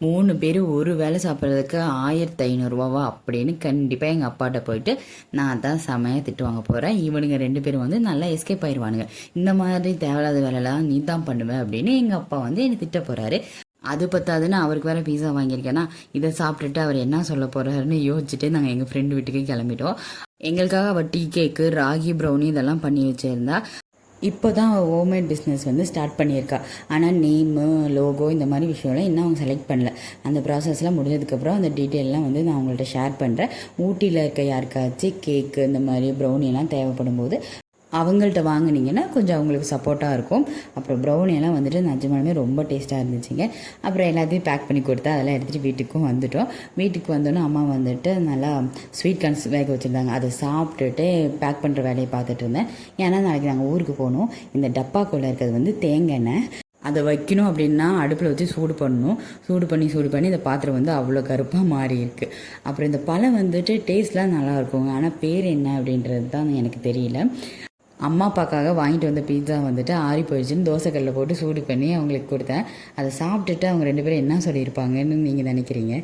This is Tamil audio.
மூணு பேர் ஒரு வேளை சாப்பிட்றதுக்கு ஆயிரத்தி ஐநூறுரூவாவா அப்படின்னு கண்டிப்பாக எங்கள் அப்பாட்ட போயிட்டு நான் தான் செமையாக திட்டு வாங்க போகிறேன் இவனுங்க ரெண்டு பேரும் வந்து நல்லா எஸ்கேப் ஆயிடுவானுங்க இந்த மாதிரி தேவையில்லாத வேலைலாம் நீ தான் பண்ணுவேன் அப்படின்னு எங்கள் அப்பா வந்து என்னை திட்ட போகிறாரு அது பத்தாதுன்னு அவருக்கு வேறு பீஸா வாங்கியிருக்கேன்னா இதை சாப்பிட்டுட்டு அவர் என்ன சொல்ல போகிறாருன்னு யோசிச்சுட்டு நாங்கள் எங்கள் ஃப்ரெண்டு வீட்டுக்கு கிளம்பிட்டோம். எங்களுக்காக அவள் டீ கேக்கு ராகி ப்ரௌனி இதெல்லாம் பண்ணி வச்சுருந்தா இப்போ தான் ஹோம்மேட் பிஸ்னஸ் வந்து ஸ்டார்ட் பண்ணியிருக்கா. ஆனால் நேமு லோகோ இந்த மாதிரி விஷயம்லாம் இன்னும் அவங்க செலக்ட் பண்ணல. அந்த ப்ராசஸ்லாம் முடிஞ்சதுக்கப்புறம் அந்த டீட்டெயிலெலாம் வந்து நான் அவங்கள்ட்ட ஷேர் பண்ணுறேன் ஊட்டியில் இருக்க யாருக்காச்சும் கேக்கு இந்த மாதிரி ப்ரௌனி எல்லாம் தேவைப்படும் போது அவங்கள்ட்ட வாங்கினீங்கன்னா கொஞ்சம் அவங்களுக்கு சப்போர்ட்டாக இருக்கும். அப்புறம் ப்ரௌனியெல்லாம் வந்துட்டு நிஜமாலுமே ரொம்ப டேஸ்ட்டாக இருந்துச்சுங்க. அப்புறம் எல்லாத்தையும் பேக் பண்ணி கொடுத்தா அதெல்லாம் எடுத்துகிட்டு வீட்டுக்கும் வந்துட்டோம். வீட்டுக்கு வந்தோன்னே அம்மா வந்துட்டு நல்லா ஸ்வீட் கார்ன்ஸ் வேக வச்சுருந்தாங்க. அதை சாப்பிட்டுட்டு பேக் பண்ணுற வேலையை பார்த்துட்டு இருந்தேன். ஏன்னா நாளைக்கு நாங்கள் ஊருக்கு போகணும். இந்த டப்பாக்குள்ளே இருக்கிறது வந்து தேங்காய் எண்ணெய். அதை வைக்கணும் அப்படின்னா அடுப்பில் வச்சு சூடு பண்ணணும். சூடு பண்ணி சூடு பண்ணி இந்த பாத்திரம் வந்து அவ்வளோ கருப்பாக மாறி இருக்கு. அப்புறம் இந்த பழம் வந்துட்டு டேஸ்ட்லாம் நல்லா ஆனால் பேர் என்ன அப்படின்றது தான் எனக்கு தெரியல. அம்மா அப்பாக்காக வாங்கிட்டு வந்த பீட்சா வந்துட்டு ஆறி போயிடுச்சுன்னு தோசைக்கல்லில் போட்டு சூடு பண்ணி அவங்களுக்கு கொடுத்தேன். அதை சாப்பிட்டுட்டு அவங்க ரெண்டு பேரும் என்ன சொல்லியிருப்பாங்கன்னு நீங்கள் நினைக்கிறீங்க?